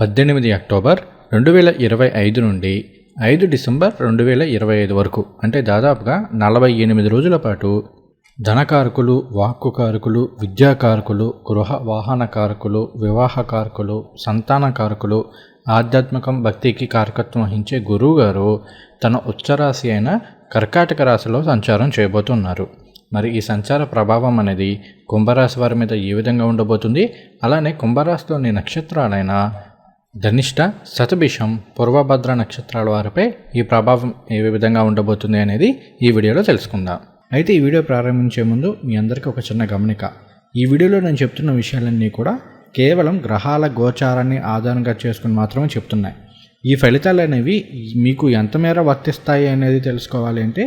పద్దెనిమిది అక్టోబర్ రెండు వేల ఇరవై ఐదు నుండి ఐదు డిసెంబర్ రెండు వేల ఇరవై ఐదు వరకు అంటే దాదాపుగా నలభై ఎనిమిది రోజుల పాటు ధనకారకులు వాక్కుకారకులు విద్యాకారకులు గృహ వాహన కారకులు వివాహ కారకులు సంతాన కారకులు ఆధ్యాత్మికం భక్తికి కారకత్వం వహించే గురువుగారు తన ఉచ్చరాశి అయిన కర్కాటక రాశిలో సంచారం చేయబోతున్నారు. మరి ఈ సంచార ప్రభావం అనేది కుంభరాశి వారి మీద ఏ విధంగా ఉండబోతుంది? అలానే కుంభరాశిలోని నక్షత్రాలైన ధనిష్ట శతభిషం పూర్వభద్ర నక్షత్రాల వారిపై ఈ ప్రభావం ఏ విధంగా ఉండబోతుంది అనేది ఈ వీడియోలో తెలుసుకుందాం. అయితే ఈ వీడియో ప్రారంభించే ముందు మీ అందరికీ ఒక చిన్న గమనిక. ఈ వీడియోలో నేను చెప్తున్న విషయాలన్నీ కూడా కేవలం గ్రహాల గోచారాన్ని ఆధారంగా చేసుకుని మాత్రమే చెప్తున్నాయి. ఈ ఫలితాలు అనేవి మీకు ఎంతమేర వర్తిస్తాయి అనేది తెలుసుకోవాలి అంటే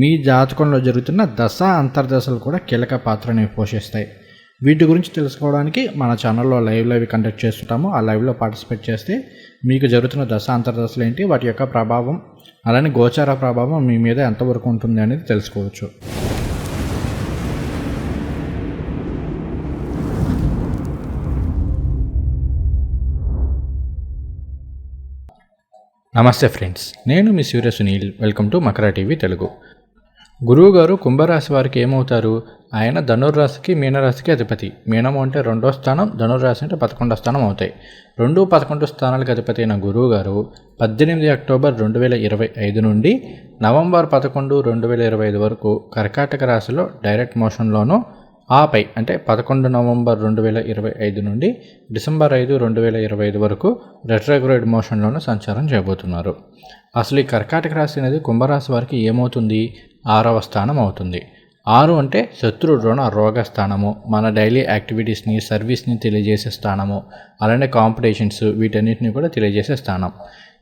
మీ జాతకంలో జరుగుతున్న దశ అంతర్దశలు కూడా కీలక పాత్రని పోషిస్తాయి. వీటి గురించి తెలుసుకోవడానికి మన ఛానల్లో లైవ్ లైవ్ కండక్ట్ చేస్తుంటాము. ఆ లైవ్లో పార్టిసిపేట్ చేస్తే మీకు జరుగుతున్న దశ అంతర్దశలు ఏంటి వాటి యొక్క ప్రభావం అలానే గోచార ప్రభావం మీ మీద ఎంతవరకు ఉంటుంది అనేది తెలుసుకోవచ్చు. నమస్తే ఫ్రెండ్స్ నేను మీ Surya Sunil. Welcome to Makara TV Telugu. గురువుగారు కుంభరాశి వారికి ఏమవుతారు? ఆయన ధనుర్రాశికి మీనరాశికి అధిపతి. మీనము అంటే రెండో స్థానం ధనుర్రాశి అంటే పదకొండో స్థానం అవుతాయి. రెండు పదకొండు స్థానాలకు అధిపతి అయిన గురువు గారు పద్దెనిమిది అక్టోబర్ రెండు వేల ఇరవై ఐదు నుండి నవంబర్ పదకొండు రెండు వేల ఇరవై ఐదు వరకు కర్కాటక రాశిలో డైరెక్ట్ మోషన్లోనూ ఆపై అంటే పదకొండు నవంబర్ రెండు వేల ఇరవై ఐదు నుండి డిసెంబర్ ఐదు రెండు వేల ఇరవై ఐదు వరకు రెట్రోగ్రేడ్ మోషన్లోనూ సంచారం చేయబోతున్నారు. అసలు ఈ కర్కాటక రాశి అనేది కుంభరాశి వారికి ఏమవుతుంది? ఆరవ స్థానం అవుతుంది. ఆరు అంటే శత్రు రుణ రోగ స్థానము మన డైలీ యాక్టివిటీస్ని సర్వీస్ని తెలియజేసే స్థానము అలానే కాంపిటీషన్స్ వీటన్నిటిని కూడా తెలియజేసే స్థానం.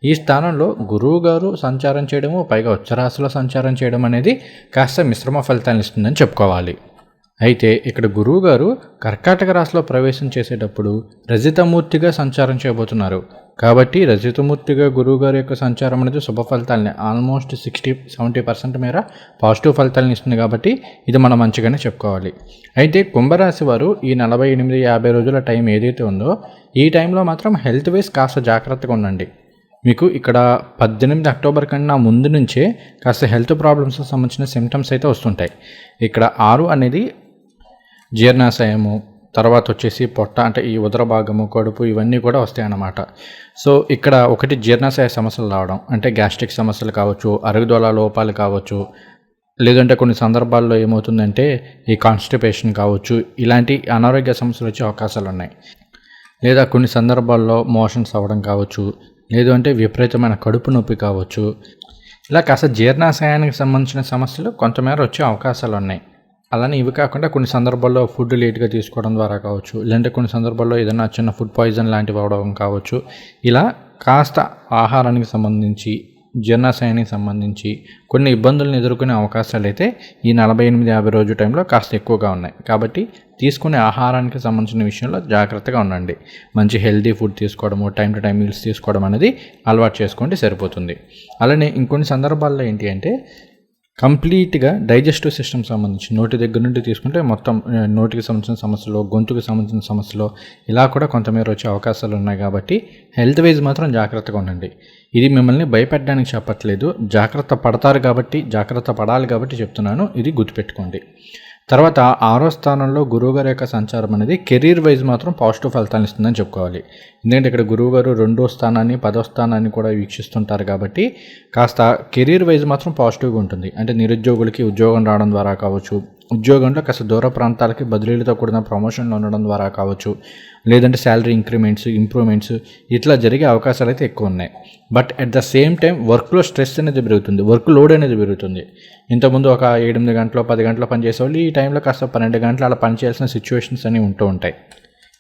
ఈ స్థానంలో గురువు గారు సంచారం చేయడము పైగా ఉచ్చరాశిలో సంచారం చేయడం అనేది కాస్త మిశ్రమ ఫలితాన్ని ఇస్తుందని చెప్పుకోవాలి. అయితే ఇక్కడ గురువు గారు కర్కాటక రాశిలో ప్రవేశం చేసేటప్పుడు రజితమూర్తిగా సంచారం చేయబోతున్నారు. కాబట్టి రజితమూర్తిగా గురువు గారి యొక్క సంచారం అనేది శుభ ఫలితాలని ఆల్మోస్ట్ సిక్స్టీ సెవెంటీ పర్సెంట్ మేర పాజిటివ్ ఫలితాలను ఇస్తుంది కాబట్టి ఇది మనం మంచిగానే చెప్పుకోవాలి. అయితే కుంభరాశి వారు ఈ నలభై ఎనిమిది యాభై రోజుల టైం ఏదైతే ఉందో ఈ టైంలో మాత్రం హెల్త్ వైస్ కాస్త జాగ్రత్తగా ఉండండి. మీకు ఇక్కడ పద్దెనిమిది అక్టోబర్ కన్నా ముందు నుంచే కాస్త హెల్త్ ప్రాబ్లమ్స్కి సంబంధించిన సిమ్టమ్స్ అయితే వస్తుంటాయి. ఇక్కడ ఆరు అనేది జీర్ణాశయము తర్వాత వచ్చేసి పొట్ట అంటే ఈ ఉదర భాగము కడుపు ఇవన్నీ కూడా వస్తాయి అన్నమాట సో ఇక్కడ ఒకటి జీర్ణాశయ సమస్యలు రావడం అంటే గ్యాస్ట్రిక్ సమస్యలు కావచ్చు అరుగుదల లోపాలు కావచ్చు లేదంటే కొన్ని సందర్భాల్లో ఏమవుతుందంటే ఈ కాన్స్టిపేషన్ కావచ్చు ఇలాంటి అనారోగ్య సమస్యలు వచ్చే అవకాశాలు ఉన్నాయి. లేదా కొన్ని సందర్భాల్లో మోషన్స్ అవ్వడం కావచ్చు లేదు అంటే విపరీతమైన కడుపు నొప్పి కావచ్చు. ఇలా కాస్త జీర్ణాశయానికి సంబంధించిన సమస్యలు కొంతమేర వచ్చే అవకాశాలు ఉన్నాయి. అలానే ఇవి కాకుండా కొన్ని సందర్భాల్లో ఫుడ్ లేట్గా తీసుకోవడం ద్వారా కావచ్చు లేదంటే కొన్ని సందర్భాల్లో ఏదైనా చిన్న ఫుడ్ పాయిజన్ లాంటివి అవడం కావచ్చు. ఇలా కాస్త ఆహారానికి సంబంధించి జీర్ణాశయానికి సంబంధించి కొన్ని ఇబ్బందులను ఎదుర్కొనే అవకాశాలు అయితే ఈ నలభై ఎనిమిది యాభై రోజు టైంలో కాస్త ఎక్కువగా ఉన్నాయి. కాబట్టి తీసుకునే ఆహారానికి సంబంధించిన విషయంలో జాగ్రత్తగా ఉండండి. మంచి హెల్దీ ఫుడ్ తీసుకోవడము టైం టు టైం మీల్స్ తీసుకోవడం అనేది అలవాటు చేసుకోండి సరిపోతుంది. అలానే ఇంకొన్ని సందర్భాల్లో ఏంటి అంటే కంప్లీట్గా డైజెస్టివ్ సిస్టమ్ సంబంధించి నోటి దగ్గర నుండి తీసుకుంటే మొత్తం నోటికి సంబంధించిన సమస్యలు గొంతుకు సంబంధించిన సమస్యలు ఇలా కూడా కొంతమేర వచ్చే అవకాశాలు ఉన్నాయి కాబట్టి హెల్త్ వైజ్ మాత్రం జాగ్రత్తగా ఉండండి. ఇది మిమ్మల్ని భయపెట్టడానికి చెప్పట్లేదు. జాగ్రత్త పడతారు కాబట్టి జాగ్రత్త పడాలి కాబట్టి చెప్తున్నాను. ఇది గుర్తుపెట్టుకోండి. తర్వాత ఆరో స్థానంలో గురువుగారి యొక్క సంచారం అనేది కెరీర్ వైజ్ మాత్రం పాజిటివ్ ఫలితాలు ఇస్తుందని చెప్పుకోవాలి. ఎందుకంటే ఇక్కడ గురువుగారు రెండో స్థానాన్ని పదో స్థానాన్ని కూడా వీక్షిస్తుంటారు కాబట్టి కాస్త కెరీర్ వైజ్ మాత్రం పాజిటివ్గా ఉంటుంది. అంటే నిరుద్యోగులకి ఉద్యోగం రావడం ద్వారా కావచ్చు ఉద్యోగంలో కాస్త దూర ప్రాంతాలకి బదిలీలతో కూడిన ప్రమోషన్లు ఉండడం ద్వారా కావచ్చు లేదంటే శాలరీ ఇంక్రిమెంట్స్ ఇంప్రూవ్మెంట్స్ ఇట్లా జరిగే అవకాశాలు అయితే ఎక్కువ ఉన్నాయి but at the same time వర్క్లో స్ట్రెస్ అనేది పెరుగుతుంది వర్క్ లోడ్ అనేది పెరుగుతుంది. ఇంతకుముందు ఒక ఎనిమిది గంటలు పది గంటలు పనిచేసే వాళ్ళు ఈ టైంలో కాస్త పన్నెండు గంటలు అలా పనిచేయాల్సిన సిచ్యువేషన్స్ అనేవి ఉంటూ ఉంటాయి.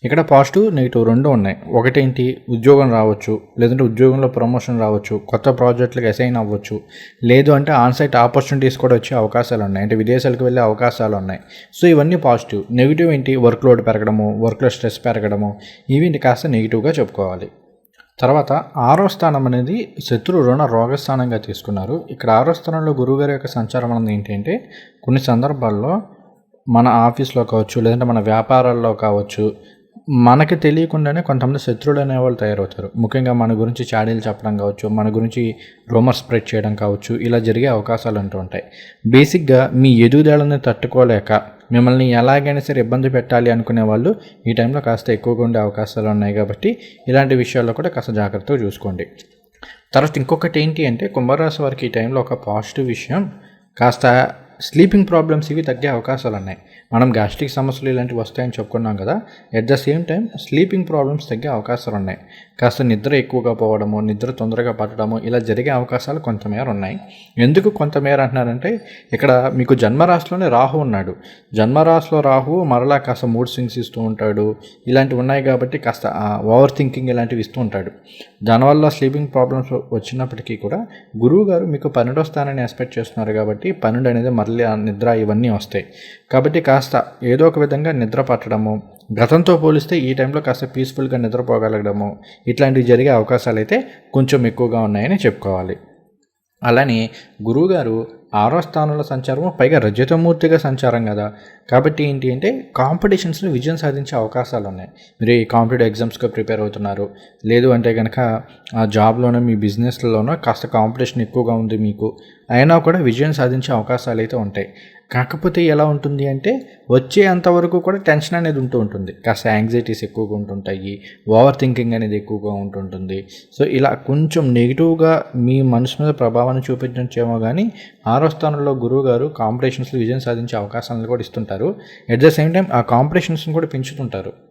ఇక్కడ పాజిటివ్ నెగిటివ్ రెండు ఉన్నాయి. ఒకటేంటి? ఉద్యోగం రావచ్చు లేదంటే ఉద్యోగంలో ప్రమోషన్ రావచ్చు కొత్త ప్రాజెక్టులకు అసైన్ అవ్వచ్చు. లేదు అంటే ఆన్సైట్ ఆపర్చునిటీస్ కూడా వచ్చే అవకాశాలు ఉన్నాయి. అంటే విదేశాలకు వెళ్ళే అవకాశాలు ఉన్నాయి. సో ఇవన్నీ పాజిటివ్. నెగిటివ్ ఏంటి? వర్క్ లోడ్ పెరగడము వర్క్లో స్ట్రెస్ పెరగడము. ఇవి కాస్త నెగిటివ్గా చెప్పుకోవాలి. తర్వాత ఆరో స్థానం అనేది శత్రు రుణ రోగస్థానంగా తీసుకున్నారు. ఇక్కడ ఆరో స్థానంలో గురువుగారి యొక్క సంచారం అనేది ఏంటంటే కొన్ని సందర్భాల్లో మన ఆఫీస్లో కావచ్చు లేదంటే మన వ్యాపారాల్లో కావచ్చు మనకి తెలియకుండానే కొంతమంది శత్రువులు అనేవాళ్ళు తయారవుతారు. ముఖ్యంగా మన గురించి చాడీలు చెప్పడం కావచ్చు మన గురించి రూమర్ స్ప్రెడ్ చేయడం కావచ్చు ఇలా జరిగే అవకాశాలు అంటూ ఉంటాయి. బేసిక్గా మీ ఎదుగుదలని తట్టుకోలేక మిమ్మల్ని ఎలాగైనా సరే ఇబ్బంది పెట్టాలి అనుకునే వాళ్ళు ఈ టైంలో కాస్త ఎక్కువగా ఉండే అవకాశాలు ఉన్నాయి కాబట్టి ఇలాంటి విషయాల్లో కూడా కాస్త జాగ్రత్తగా చూసుకోండి. తర్వాత ఇంకొకటి ఏంటి అంటే కుంభరాశి వారికి ఈ టైంలో ఒక పాజిటివ్ విషయం కాస్త స్లీపింగ్ ప్రాబ్లమ్స్ ఇవి తగ్గే అవకాశాలు ఉన్నాయి. మనం గ్యాస్ట్రిక్ సమస్యలు ఇలాంటివి వస్తాయని చెప్పుకున్నాం కదా at the same time sleeping problems తగ్గే అవకాశాలు ఉన్నాయి. కాస్త నిద్ర ఎక్కువగా పోవడము నిద్ర తొందరగా పట్టడము ఇలా జరిగే అవకాశాలు కొంతమేర ఉన్నాయి. ఎందుకు కొంతమేర అంటున్నారంటే ఇక్కడ మీకు జన్మరాశిలోనే రాహు ఉన్నాడు. జన్మరాశిలో రాహు మరలా కాస్త మూడ్ స్వింగ్స్ ఇస్తూ ఉంటాడు. ఇలాంటివి ఉన్నాయి కాబట్టి కాస్త ఓవర్ థింకింగ్ ఇలాంటివి ఇస్తూ ఉంటాడు. దానివల్ల స్లీపింగ్ ప్రాబ్లమ్స్ వచ్చినప్పటికీ కూడా గురువు గారు మీకు పన్నెండో స్థానాన్ని ఎక్స్పెక్ట్ చేస్తున్నారు కాబట్టి పన్నెండు అనేది మరలా నిద్ర ఇవన్నీ వస్తాయి. కాబట్టి కాస్త కాస్త ఏదో ఒక విధంగా నిద్ర పట్టడము గతంతో పోలిస్తే ఈ టైంలో కాస్త పీస్ఫుల్గా నిద్రపోగలగడము ఇట్లాంటివి జరిగే అవకాశాలు అయితే కొంచెం ఎక్కువగా ఉన్నాయని చెప్పుకోవాలి. అలానే గురువుగారు ఆరో స్థానంలో సంచారం పైగా రజతమూర్తిగా సంచారం కదా. కాబట్టి ఏంటి అంటే కాంపిటీషన్స్లో విజయం సాధించే అవకాశాలు ఉన్నాయి. మీరు ఈ కాంపిటేటివ్ ఎగ్జామ్స్కి ప్రిపేర్ అవుతున్నారు. లేదు అంటే కనుక ఆ జాబ్లోనో మీ బిజినెస్లోనో కాస్త కాంపిటీషన్ ఎక్కువగా ఉంది మీకు. అయినా కూడా విజయం సాధించే అవకాశాలు అయితే ఉంటాయి. కాకపోతే ఎలా ఉంటుంది అంటే వచ్చే అంతవరకు కూడా టెన్షన్ అనేది ఉంటూ ఉంటుంది. కాస్త యాంగ్జైటీస్ ఎక్కువగా ఉంటుంటాయి. ఓవర్ థింకింగ్ అనేది ఎక్కువగా ఉంటుంటుంది. సో ఇలా కొంచెం నెగిటివ్గా మీ మనసు మీద ప్రభావాన్ని చూపించేమో కానీ ఆరో స్థానంలో గురువు గారు కాంపిటీషన్స్లో విజయం సాధించే అవకాశాలను కూడా ఇస్తుంటారు. ఎట్ ద సేమ్ టైం ఆ కాంపిటీషన్స్ని కూడా పెంచుతుంటారు.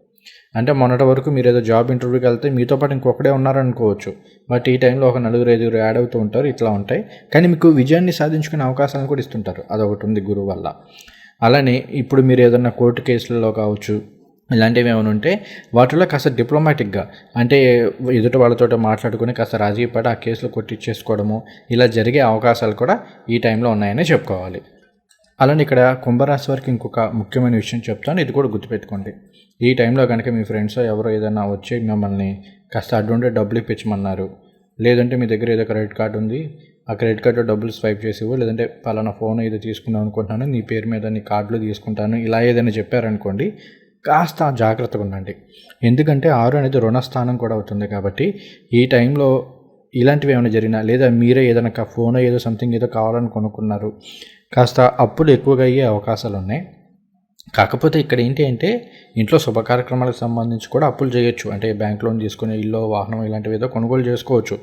అంటే మొన్నటి వరకు మీరు ఏదో జాబ్ ఇంటర్వ్యూకి వెళ్తే మీతో పాటు ఇంకొకడే ఉన్నారనుకోవచ్చు. బట్ ఈ టైంలో ఒక నలుగురు ఐదుగురు యాడ్ అవుతూ ఉంటారు ఇట్లా ఉంటాయి. కానీ మీకు విజయాన్ని సాధించుకునే అవకాశాలను కూడా ఇస్తుంటారు. అదొకటి ఉంది గురువు వల్ల. అలానే ఇప్పుడు మీరు ఏదన్నా కోర్టు కేసులలో కావచ్చు ఇలాంటివి ఏమైనా ఉంటే వాటిలో కాస్త డిప్లొమాటిక్గా అంటే ఎదుటి వాళ్ళతో మాట్లాడుకుని కాస్త రాజీ పడి ఆ కేసులు కొట్టించేసుకోవడము ఇలా జరిగే అవకాశాలు కూడా ఈ టైంలో ఉన్నాయని చెప్పుకోవాలి. అలానే ఇక్కడ కుంభరాశి వారికి ఇంకొక ముఖ్యమైన విషయం చెప్తాను. ఇది కూడా గుర్తుపెట్టుకోండి. ఈ టైంలో కనుక మీ ఫ్రెండ్స్ ఎవరో ఏదైనా వచ్చి మిమ్మల్ని కాస్త అడ్డుంటే డబ్బులు ఇప్పించమన్నారు. లేదంటే మీ దగ్గర ఏదో క్రెడిట్ కార్డు ఉంది. ఆ క్రెడిట్ కార్డులో డబ్బులు స్వైప్ చేసేవో లేదంటే పలానా ఫోన్ ఏదో తీసుకుందాం అనుకుంటున్నాను నీ పేరు మీద నీ కార్డులో తీసుకుంటాను ఇలా ఏదైనా చెప్పారనుకోండి కాస్త జాగ్రత్తగా ఉండండి. ఎందుకంటే ఆరు అనేది రుణస్థానం కూడా అవుతుంది కాబట్టి ఈ టైంలో ఇలాంటివి ఏమైనా జరిగినా లేదా మీరే ఏదైనా ఫోన్ ఏదో సంథింగ్ ఏదో కావాలని కొనుక్కున్నారు కాస్త అప్పులు ఎక్కువగా అయ్యే అవకాశాలు ఉన్నాయి కాకపోతే ఇక్కడ ఏంటి అంటే ఇంట్లో శుభ కార్యక్రమాలకు సంబంధించి కూడా అప్పులు చేయొచ్చు. అంటే బ్యాంక్ లోన్ తీసుకుని ఇల్లు వాహనం ఇలాంటివి ఏదో కొనుగోలు చేసుకోవచ్చు.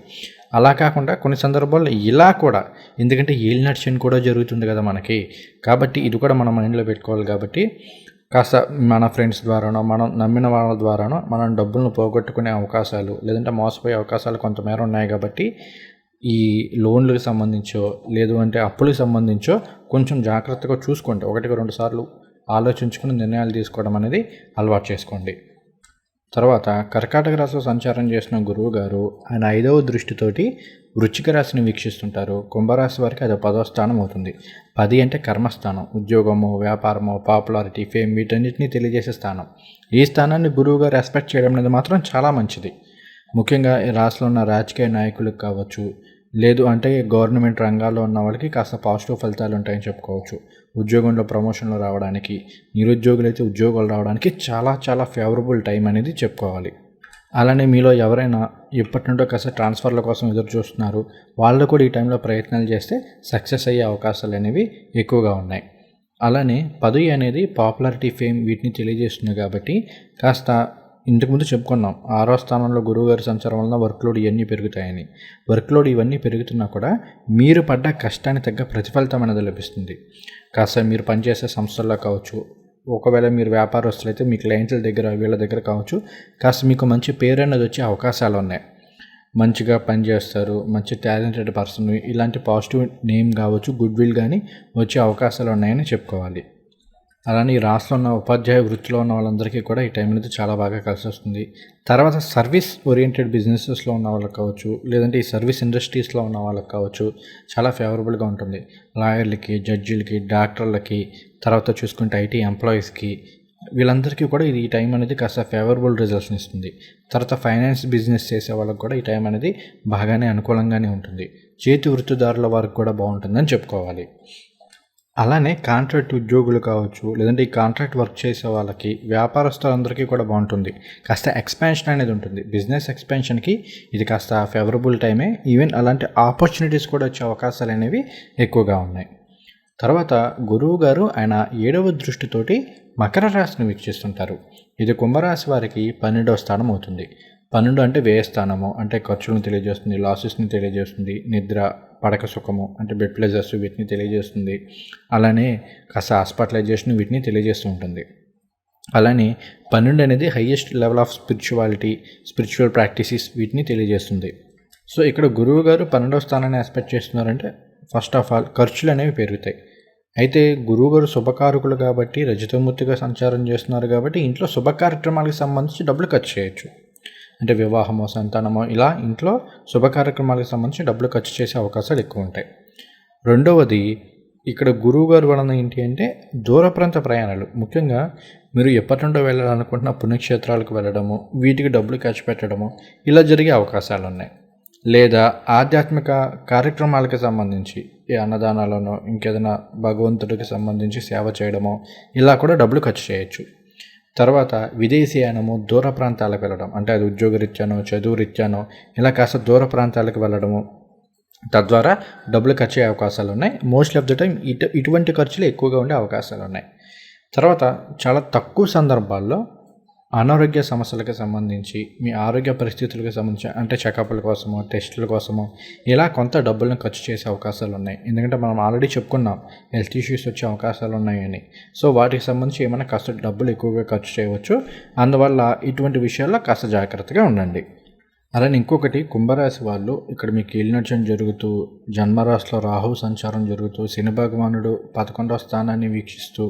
అలా కాకుండా కొన్ని సందర్భాల్లో ఇలా కూడా ఎందుకంటే ఏలి నడిచిన కూడా జరుగుతుంది కదా మనకి. కాబట్టి ఇది కూడా మనం మైండ్లో పెట్టుకోవాలి కాబట్టి కాస్త మన ఫ్రెండ్స్ ద్వారానో మనం నమ్మిన వాళ్ళ ద్వారానో మనం డబ్బులను పోగొట్టుకునే అవకాశాలు లేదంటే మోసపోయే అవకాశాలు కొంతమేర ఉన్నాయి కాబట్టి ఈ లోన్లకు సంబంధించో లేదు అంటే అప్పులకు సంబంధించో కొంచెం జాగ్రత్తగా చూసుకోండి. ఒకటికి రెండు సార్లు ఆలోచించుకుని నిర్ణయాలు తీసుకోవడం అనేది అలవాటు చేసుకోండి. తర్వాత కర్కాటక రాశిలో సంచారం చేసిన గురువు గారు ఆయన ఐదవ దృష్టితోటి వృచ్చిక రాశిని వీక్షిస్తుంటారు. కుంభరాశి వారికి అది పదవ స్థానం అవుతుంది. పది అంటే కర్మస్థానం ఉద్యోగము వ్యాపారము పాపులారిటీ ఫేమ్ వీటన్నిటిని తెలియజేసే స్థానం. ఈ స్థానాన్ని గురువు గారు రెస్పెక్ట్ చేయడం అనేది మాత్రం చాలా మంచిది. ముఖ్యంగా ఈ రాశిలో ఉన్న రాజకీయ నాయకులకు కావచ్చు లేదు అంటే గవర్నమెంట్ రంగాల్లో ఉన్న వాళ్ళకి కాస్త పాజిటివ్ ఫలితాలు ఉంటాయని చెప్పుకోవచ్చు. ఉద్యోగంలో ప్రమోషన్లు రావడానికి నిరుద్యోగులు అయితే ఉద్యోగాలు రావడానికి చాలా చాలా ఫేవరబుల్ టైం అనేది చెప్పుకోవాలి. అలానే మీలో ఎవరైనా ఇప్పటి నుండో కాస్త ట్రాన్స్ఫర్ల కోసం ఎదురు చూస్తున్నారు వాళ్ళు కూడా ఈ టైంలో ప్రయత్నాలు చేస్తే సక్సెస్ అయ్యే అవకాశాలు అనేవి ఎక్కువగా ఉన్నాయి. అలానే పదవి అనేది పాపులారిటీ ఫేమ్ వీటిని తెలియజేస్తుంది కాబట్టి కాస్త ఇంతకుముందు చెప్పుకున్నాం. ఆరో స్థానంలో గురువుగారి సంచారం వలన వర్క్లోడ్ ఇవన్నీ పెరుగుతాయని. వర్క్లోడ్ ఇవన్నీ పెరుగుతున్నా కూడా మీరు పడ్డ కష్టానికి తగ్గ ప్రతిఫలితం అనేది లభిస్తుంది. కాస్త మీరు పనిచేసే సంస్థల్లో కావచ్చు ఒకవేళ మీరు వ్యాపారస్తులైతే మీ క్లయింట్ల దగ్గర వీళ్ళ దగ్గర కావచ్చు కాస్త మీకు మంచి పేరు అనేది వచ్చే అవకాశాలు ఉన్నాయి. మంచిగా పనిచేస్తారు మంచి టాలెంటెడ్ పర్సన్ ఇలాంటి పాజిటివ్ నేమ్ కావచ్చు గుడ్ విల్ కానీ వచ్చే అవకాశాలు ఉన్నాయని చెప్పుకోవాలి. అలానే ఈ రాష్ట్రంలో ఉన్న ఉపాధ్యాయ వృత్తిలో ఉన్న వాళ్ళందరికీ కూడా ఈ టైం అనేది చాలా బాగా కలిసి వస్తుంది. తర్వాత సర్వీస్ ఓరియంటెడ్ బిజినెసెస్లో ఉన్న వాళ్ళకి కావచ్చు లేదంటే ఈ సర్వీస్ ఇండస్ట్రీస్లో ఉన్న వాళ్ళకి కావచ్చు చాలా ఫేవరబుల్గా ఉంటుంది. లాయర్లకి జడ్జిలకి డాక్టర్లకి తర్వాత చూసుకుంటే ఐటీ ఎంప్లాయీస్కి వీళ్ళందరికీ కూడా ఇది ఈ టైం అనేది కాస్త ఫేవరబుల్ రిజల్ట్స్ని ఇస్తుంది. తర్వాత ఫైనాన్స్ బిజినెస్ చేసే వాళ్ళకి కూడా ఈ టైం అనేది బాగానే అనుకూలంగానే ఉంటుంది. చేతి వృత్తిదారుల వారికి కూడా బాగుంటుందని చెప్పుకోవాలి. అలానే కాంట్రాక్ట్ ఉద్యోగులు కావచ్చు లేదంటే ఈ కాంట్రాక్ట్ వర్క్ చేసే వాళ్ళకి వ్యాపారస్తులందరికీ కూడా బాగుంటుంది. కాస్త ఎక్స్పాన్షన్ అనేది ఉంటుంది. బిజినెస్ ఎక్స్పాన్షన్కి ఇది కాస్త ఫేవరబుల్ టైమే. ఈవెన్ అలాంటి ఆపర్చునిటీస్ కూడా వచ్చే అవకాశాలు అనేవి ఎక్కువగా ఉన్నాయి. తర్వాత గురువు గారు ఆయన ఏడవ దృష్టితోటి మకర రాశిని వీక్షిస్తుంటారు. ఇది కుంభరాశి వారికి పన్నెండవ స్థానం అవుతుంది. పన్నెండు అంటే వ్యయ స్థానము అంటే ఖర్చులను తెలియజేస్తుంది లాసెస్ని తెలియజేస్తుంది నిద్ర పడక సుఖము అంటే బెడ్ ప్లేజర్స్ వీటిని తెలియజేస్తుంది. అలానే కాస్త హాస్పిటలైజేషన్ వీటిని తెలియజేస్తూ ఉంటుంది. అలానే పన్నెండు అనేది highest level of spirituality spiritual practices వీటిని తెలియజేస్తుంది. సో ఇక్కడ గురువు గారు పన్నెండవ స్థానాన్ని ఎక్స్పెక్ట్ చేస్తున్నారంటే ఫస్ట్ ఆఫ్ ఆల్ ఖర్చులు అనేవి పెరుగుతాయి. అయితే గురువుగారు శుభకారకులు కాబట్టి రజతమూర్తిగా సంచారం చేస్తున్నారు కాబట్టి ఇంట్లో శుభ కార్యక్రమాలకు సంబంధించి డబ్బులు ఖర్చు చేయొచ్చు. అంటే వివాహమో సంతానమో ఇలా ఇంట్లో శుభ కార్యక్రమాలకు సంబంధించి డబ్బులు ఖర్చు చేసే అవకాశాలు ఎక్కువ ఉంటాయి రెండవది ఇక్కడ గురువు గారు వలన ఏంటి అంటే దూర ప్రాంత ప్రయాణాలు. ముఖ్యంగా మీరు ఎప్పటి నుండో వెళ్ళాలనుకుంటున్న పుణ్యక్షేత్రాలకు వెళ్ళడము వీటికి డబ్బులు ఖర్చు పెట్టడము ఇలా జరిగే అవకాశాలు ఉన్నాయి. లేదా ఆధ్యాత్మిక కార్యక్రమాలకు సంబంధించి ఈ అన్నదానాలను ఇంకేదైనా భగవంతుడికి సంబంధించి సేవ చేయడమో ఇలా కూడా డబ్బులు ఖర్చు చేయొచ్చు. తర్వాత విదేశీయానము దూర ప్రాంతాలకు వెళ్ళడం. అంటే అది ఉద్యోగరీత్యానో చదువురీత్యానో ఇలా కాస్త దూర ప్రాంతాలకు వెళ్ళడము. తద్వారా డబ్బులు ఖర్చు అయ్యే అవకాశాలు ఉన్నాయి. మోస్ట్లీ ఆఫ్ ద టైం ఇటు ఇటువంటి ఖర్చులు ఎక్కువగా ఉండే అవకాశాలు ఉన్నాయి. తర్వాత చాలా తక్కువ సందర్భాల్లో అనారోగ్య సమస్యలకు సంబంధించి మీ ఆరోగ్య పరిస్థితులకు సంబంధించి అంటే చెకప్ల కోసమో టెస్టుల కోసమో ఇలా కొంత డబ్బులను ఖర్చు చేసే అవకాశాలు ఉన్నాయి. ఎందుకంటే మనం ఆల్రెడీ చెప్పుకున్నాం హెల్త్ ఇష్యూస్ వచ్చే అవకాశాలు ఉన్నాయని. సో వాటికి సంబంధించి ఏమైనా కాస్త డబ్బులు ఎక్కువగా ఖర్చు చేయవచ్చు. అందువల్ల ఇటువంటి విషయాల్లో కాస్త జాగ్రత్తగా ఉండండి. అలానే ఇంకొకటి కుంభరాశి వాళ్ళు ఇక్కడ మీకు ఏలినచ్చం జరుగుతూ జన్మరాశిలో రాహు సంచారం జరుగుతూ శని భగవానుడు పదకొండవ స్థానాన్ని వీక్షిస్తూ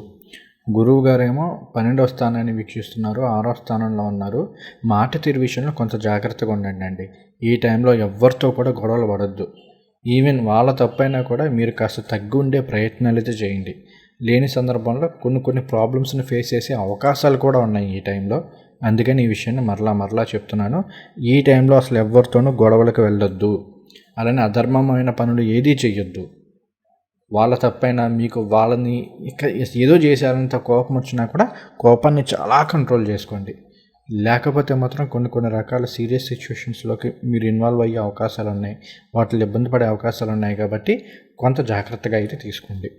గురువు గారేమో పన్నెండవ స్థానాన్ని వీక్షిస్తున్నారు ఆరో స్థానంలో ఉన్నారు. మాట తీరు విషయంలో కొంత జాగ్రత్తగా ఉండండి అండి. ఈ టైంలో ఎవరితో కూడా గొడవలు పడద్దు. ఈవెన్ వాళ్ళ తప్పైనా కూడా మీరు కాస్త తగ్గి ఉండే ప్రయత్నాలు అయితే చేయండి. లేని సందర్భంలో కొన్ని కొన్ని ప్రాబ్లమ్స్ని ఫేస్ చేసే అవకాశాలు కూడా ఉన్నాయి ఈ టైంలో. అందుకని ఈ విషయాన్ని మరలా మరలా చెప్తున్నాను. ఈ టైంలో అసలు ఎవరితోనూ గొడవలకు వెళ్ళొద్దు. అలానే అధర్మమైన పనులు ఏదీ చేయొద్దు వాళ్ళ తప్పైనా మీకు వాళ్ళని ఏదో చేశారంత కోపం వచ్చినా కూడా కోపాన్ని చాలా కంట్రోల్ చేసుకోండి. లేకపోతే మాత్రం కొన్ని కొన్ని రకాల సీరియస్ సిచ్యువేషన్స్లోకి మీరు ఇన్వాల్వ్ అయ్యే అవకాశాలు ఉన్నాయి. వాటిలో ఇబ్బంది పడే అవకాశాలు ఉన్నాయి కాబట్టి కొంత జాగ్రత్తగా అయితే తీసుకోండి.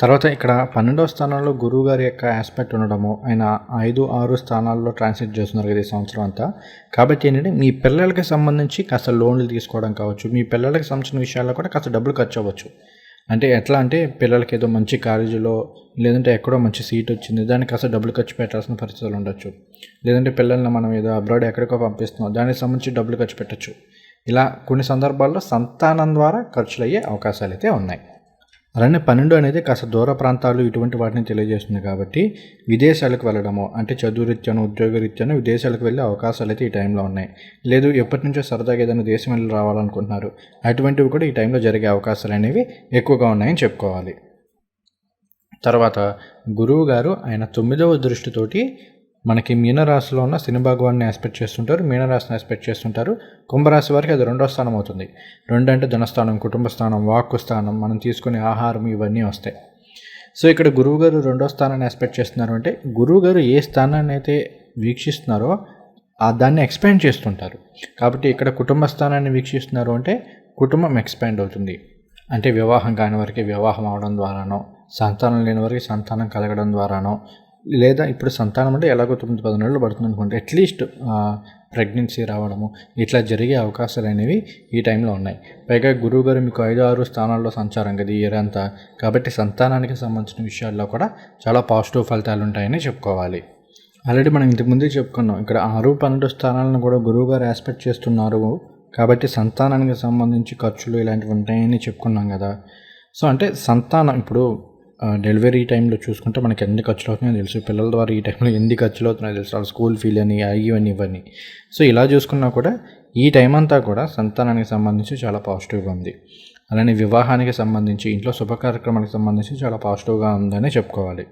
తర్వాత ఇక్కడ పన్నెండవ స్థానంలో గురువు గారి యొక్క ఆస్పెక్ట్ ఉండడము ఆయన ఐదు ఆరు స్థానాల్లో ట్రాన్స్లేట్ చేస్తున్నారు కదా ఈ సంవత్సరం అంతా. కాబట్టి ఏంటంటే మీ పిల్లలకి సంబంధించి కాస్త లోన్లు తీసుకోవడం కావచ్చు మీ పిల్లలకి సంబంధించిన విషయాల్లో కూడా కాస్త డబ్బులు ఖర్చు అవ్వచ్చు. అంటే ఎట్లా అంటే పిల్లలకి ఏదో మంచి కాలేజీలో లేదంటే ఎక్కడో మంచి సీట్ వచ్చింది దానికి కాస్త డబ్బులు ఖర్చు పెట్టాల్సిన పరిస్థితులు ఉండొచ్చు. లేదంటే పిల్లల్ని మనం ఏదో అబ్రాడ్ ఎక్కడికో పంపిస్తున్నాం దానికి సంబంధించి డబ్బులు ఖర్చు పెట్టచ్చు. ఇలా కొన్ని సందర్భాల్లో సంతానం ద్వారా ఖర్చులు అయ్యే అవకాశాలు అయితే ఉన్నాయి. అలానే పన్నెండు అనేది కాస్త దూర ప్రాంతాలు ఇటువంటి వాటిని తెలియజేస్తుంది కాబట్టి విదేశాలకు వెళ్ళడము అంటే చదువు ఉద్యోగరీత్యాను ఉద్యోగ విదేశాలకు వెళ్ళే అవకాశాలు అయితే ఈ టైంలో ఉన్నాయి. లేదు ఎప్పటి నుంచో సరదాగా ఏదైనా దేశం వెళ్ళి రావాలనుకుంటున్నారు. అటువంటివి కూడా ఈ టైంలో జరిగే అవకాశాలు అనేవి ఎక్కువగా ఉన్నాయని చెప్పుకోవాలి. తర్వాత గురువు గారు ఆయన తొమ్మిదవ దృష్టితోటి మనకి మీనరాశిలో ఉన్న శని భగవాన్ని ఆస్పెక్ట్ చేస్తుంటారు మీనరాశిని ఆస్పెక్ట్ చేస్తుంటారు. కుంభరాశి వారికి అది రెండో స్థానం అవుతుంది. రెండు అంటే ధనస్థానం కుటుంబ స్థానం వాక్కు స్థానం మనం తీసుకునే ఆహారం ఇవన్నీ వస్తాయి. సో ఇక్కడ గురువుగారు రెండో స్థానాన్ని ఎక్స్పెక్ట్ చేస్తున్నారు అంటే గురువుగారు ఏ స్థానాన్ని అయితే వీక్షిస్తున్నారో ఆ దాన్ని ఎక్స్పాండ్ చేస్తుంటారు. కాబట్టి ఇక్కడ కుటుంబ స్థానాన్ని వీక్షిస్తున్నారు అంటే కుటుంబం ఎక్స్పాండ్ అవుతుంది. అంటే వివాహం కాని వారికి వివాహం అవడం ద్వారానో సంతానం లేని వారికి సంతానం కలగడం ద్వారానో లేదా ఇప్పుడు సంతానం అంటే ఎలాగో తొమ్మిది పది నెలలు పడుతుంది అనుకోండి అట్లీస్ట్ ప్రెగ్నెన్సీ రావడము ఇట్లా జరిగే అవకాశాలు అనేవి ఈ టైంలో ఉన్నాయి. పైగా గురువు గారు మీకు ఐదు ఆరు స్థానాల్లో సంచారం కదా ఇయర్ అంతా. కాబట్టి సంతానానికి సంబంధించిన విషయాల్లో కూడా చాలా పాజిటివ్ ఫలితాలు ఉంటాయని చెప్పుకోవాలి. ఆల్రెడీ మనం ఇంతకుముందే చెప్పుకున్నాం ఇక్కడ ఆరు పన్నెండు స్థానాలను కూడా గురువు గారు ఆస్పెక్ట్ చేస్తున్నారు. కాబట్టి సంతానానికి సంబంధించి ఖర్చులు ఇలాంటివి ఉంటాయని చెప్పుకున్నాం కదా. సో అంటే సంతానం ఇప్పుడు డెలివరీ టైంలో చూసుకుంటే మనకి ఎన్ని ఖర్చులు అవుతున్నాయో తెలుసు. పిల్లల ద్వారా ఈ టైంలో ఎన్ని ఖర్చులు అవుతున్నాయో తెలుసు. వాళ్ళ స్కూల్ ఫీల్ అని ఇవన్నీ ఇవన్నీ. సో ఇలా చూసుకున్నా కూడా ఈ టైం అంతా కూడా సంతానానికి సంబంధించి చాలా పాజిటివ్గా ఉంది. అలానే వివాహానికి సంబంధించి ఇంట్లో శుభ కార్యక్రమానికి సంబంధించి చాలా పాజిటివ్గా ఉందని చెప్పుకోవాలి.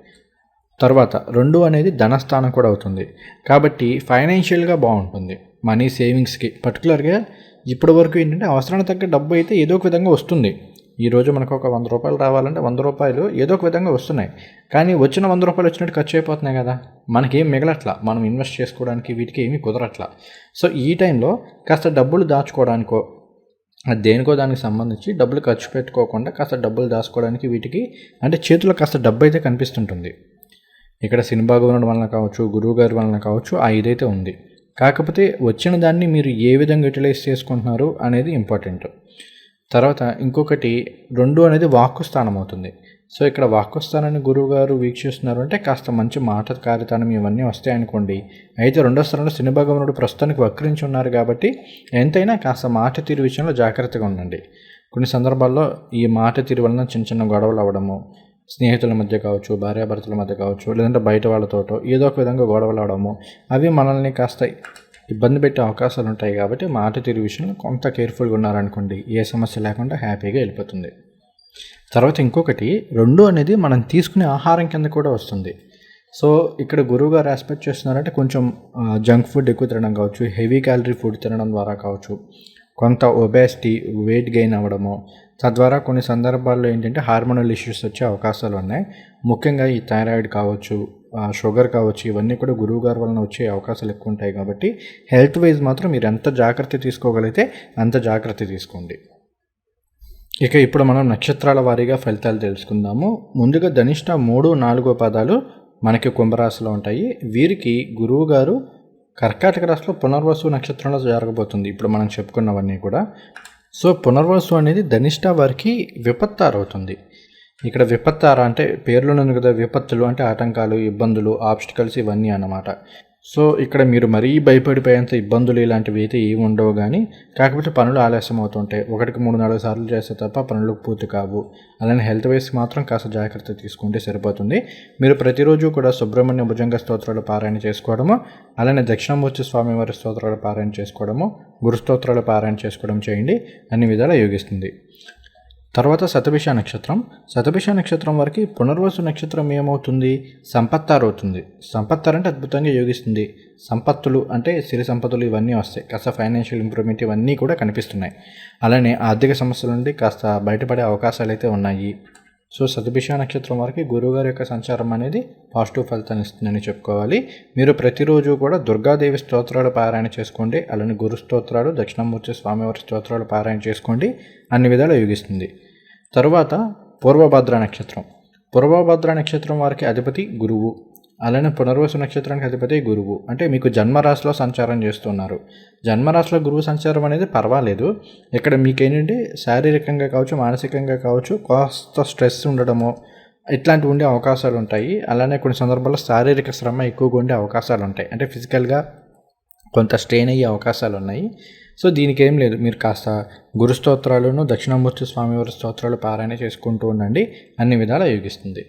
తర్వాత రెండు అనేది ధనస్థానం కూడా అవుతుంది. కాబట్టి ఫైనాన్షియల్గా బాగుంటుంది. మనీ సేవింగ్స్కి. పర్టికులర్గా ఇప్పటి వరకు ఏంటంటే అవసరానికి తగ్గ డబ్బు అయితే ఏదో ఒక విధంగా వస్తుంది. ఈరోజు మనకు ఒక వంద రూపాయలు రావాలంటే వంద రూపాయలు ఏదో ఒక విధంగా వస్తున్నాయి. కానీ వచ్చిన వంద రూపాయలు వచ్చినట్టు ఖర్చు అయిపోతున్నాయి కదా. మనకేం మిగలట్లా. మనం ఇన్వెస్ట్ చేసుకోవడానికి వీటికి ఏమీ కుదరట్లా. సో ఈ టైంలో కాస్త డబ్బులు దాచుకోవడానికో దేనికో దానికి సంబంధించి డబ్బులు ఖర్చు పెట్టుకోకుండా కాస్త డబ్బులు దాచుకోవడానికి వీటికి అంటే చేతిలో కాస్త డబ్బు అయితే కనిపిస్తుంటుంది. ఇక్కడ సినిమా ఉండడం వలన కావచ్చు గురువు గారి వలన కావచ్చు ఆ ఇదైతే ఉంది. కాకపోతే వచ్చిన దాన్ని మీరు ఏ విధంగా యూటిలైజ్ చేసుకుంటున్నారు అనేది ఇంపార్టెంట్. తర్వాత ఇంకొకటి రెండు అనేది వాక్కుస్థానం అవుతుంది. సో ఇక్కడ వాక్కుస్థానాన్ని గురువు గారు వీక్షిస్తున్నారు అంటే కాస్త మంచి మాట కార్యతానం ఇవన్నీ వస్తాయి అనుకోండి. అయితే రెండో స్థానంలో శని భగవానుడు ప్రస్తుతానికి వక్రించి ఉన్నారు కాబట్టి ఎంతైనా కాస్త మాట తీరు విషయంలో జాగ్రత్తగా ఉండండి. కొన్ని సందర్భాల్లో ఈ మాట తీరు వలన చిన్న చిన్న గొడవలు అవ్వడము స్నేహితుల మధ్య కావచ్చు భార్యాభర్తల మధ్య కావచ్చు లేదంటే బయట వాళ్ళతోటో ఏదో ఒక విధంగా గొడవలు అవడము అవి మనల్ని కాస్త ఇబ్బంది పెట్టే అవకాశాలు ఉంటాయి కాబట్టి మాట తీరు విషయంలో కొంత కేర్ఫుల్గా ఉన్నారనుకోండి. ఏ సమస్య లేకుండా హ్యాపీగా వెళ్ళిపోతుంది. తర్వాత ఇంకొకటి రెండు అనేది మనం తీసుకునే ఆహారం కింద కూడా వస్తుంది. సో ఇక్కడ గురువుగారు రెస్పెక్ట్ చేస్తున్నారంటే కొంచెం జంక్ ఫుడ్ ఎక్కువ తినడం కావచ్చు హెవీ క్యాలరీ ఫుడ్ తినడం ద్వారా కావచ్చు కొంత ఒబేసిటీ వెయిట్ గెయిన్ అవ్వడము తద్వారా కొన్ని సందర్భాల్లో ఏంటంటే హార్మోనల్ ఇష్యూస్ వచ్చే అవకాశాలు ఉన్నాయి. ముఖ్యంగా ఈ థైరాయిడ్ కావచ్చు షుగర్ కావచ్చు ఇవన్నీ కూడా గురువు గారి వలన వచ్చే అవకాశాలు ఎక్కువ ఉంటాయి కాబట్టి హెల్త్ వైజ్ మాత్రం మీరు ఎంత జాగ్రత్త తీసుకోగలిగితే అంత జాగ్రత్త తీసుకోండి. ఇక ఇప్పుడు మనం నక్షత్రాల వారీగా ఫలితాలు తెలుసుకుందాము. ముందుగా ధనిష్ట మూడు నాలుగో పదాలు మనకి కుంభరాశిలో ఉంటాయి. వీరికి గురువు గారు కర్కాటక రాశిలో పునర్వసు నక్షత్రంలో జరగబోతుంది. ఇప్పుడు మనం చెప్పుకున్నవన్నీ కూడా. సో పునర్వసు అనేది ధనిష్ట వారికి విపత్తారు అవుతుంది ఇక్కడ విపత్తార అంటే పేర్లోనే కదా విపత్తులు అంటే ఆటంకాలు ఇబ్బందులు ఆబ్స్టికల్స్ ఇవన్నీ అన్నమాట. సో ఇక్కడ మీరు మరీ భయపడిపోయేంత ఇబ్బందులు ఇలాంటివి అయితే ఏమి ఉండవు కానీ కాకపోతే పనులు ఆలస్యం అవుతుంటాయి ఒకటికి మూడు నాలుగు సార్లు చేస్తే తప్ప పనులు పూర్తి కావు. అలానే హెల్త్ వైస్ మాత్రం కాస్త జాగ్రత్త తీసుకుంటే సరిపోతుంది. మీరు ప్రతిరోజు కూడా సుబ్రహ్మణ్య భుజంగ స్తోత్రాలు పారాయణ చేసుకోవడము అలానే దక్షిణమూర్తి స్వామివారి స్తోత్రాలు పారాయణ చేసుకోవడము గురుస్తోత్రాలు పారాయణ చేసుకోవడం చేయండి. అన్ని విధాలా యోగిస్తుంది. తర్వాత శతభిష నక్షత్రం. శతభిష నక్షత్రం వరకు పునర్వసు నక్షత్రం ఏమవుతుంది? సంపత్తారు అవుతుంది సంపత్తారు అంటే అద్భుతంగా యోగిస్తుంది. సంపత్తులు అంటే సిరి సంపత్తులు ఇవన్నీ వస్తాయి. కాస్త ఫైనాన్షియల్ ఇంప్రూవ్మెంట్ ఇవన్నీ కూడా కనిపిస్తున్నాయి. అలానే ఆర్థిక సమస్యల నుండి కాస్త బయటపడే అవకాశాలు అయితే ఉన్నాయి. సో సతభిష నక్షత్రం వరకు గురువుగారి యొక్క సంచారం అనేది పాజిటివ్ ఫలితాన్ని ఇస్తుందని చెప్పుకోవాలి. మీరు ప్రతిరోజు కూడా దుర్గాదేవి స్తోత్రాలు పారాయణ చేసుకోండి. అలానే గురు స్తోత్రాలు దక్షిణమూర్తి స్వామివారి స్తోత్రాలు పారాయణ చేసుకోండి. అన్ని విధాలు యోగిస్తుంది. తరువాత పూర్వభద్ర నక్షత్రం. పూర్వభద్ర నక్షత్రం వారికి అధిపతి గురువు. అలానే పునర్వసు నక్షత్రానికి అధిపతి గురువు. అంటే మీకు జన్మరాశిలో సంచారం చేస్తున్నారు. జన్మరాశిలో గురువు సంచారం అనేది పర్వాలేదు. ఇక్కడ మీకేంటంటే శారీరకంగా కావచ్చు మానసికంగా కావచ్చు కాస్త స్ట్రెస్ ఉండడము ఇట్లాంటివి ఉండే అవకాశాలు ఉంటాయి. అలానే కొన్ని సందర్భాల్లో శారీరక శ్రమ ఎక్కువగా ఉండే అవకాశాలు ఉంటాయి. అంటే ఫిజికల్గా కొంత స్ట్రెయిన్ అయ్యే అవకాశాలు ఉన్నాయి. సో దీనికి ఏం లేదు. మీరు కాస్త గురు స్తోత్రాలను దక్షిణామూర్తి స్వామివారి స్తోత్రాలు పారాయణ చేసుకుంటూ ఉండండి. అన్ని విధాలు యోగిస్తుంది.